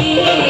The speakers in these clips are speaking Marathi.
Thank you.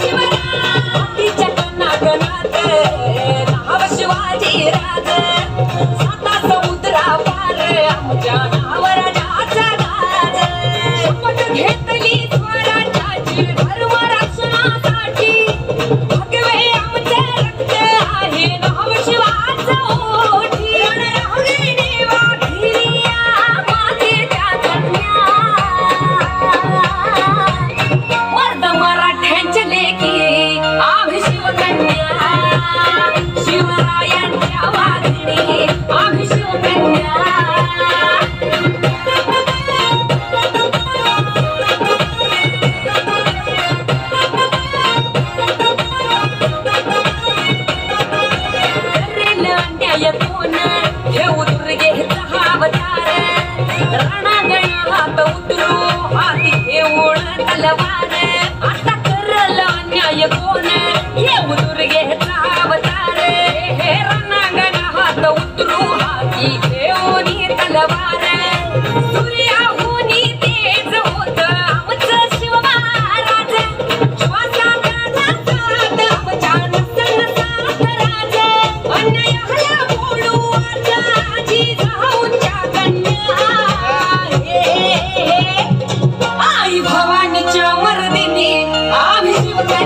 शिवराम तिच्या नाटनात यातून हे उतरगे हा अवतार राणागणात उतरू हाती घेऊन तलवार आता करला न्याय कोण हे उतरगे हा अवतार हे राणागणात उतरू हाती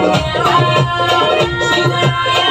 Thank you.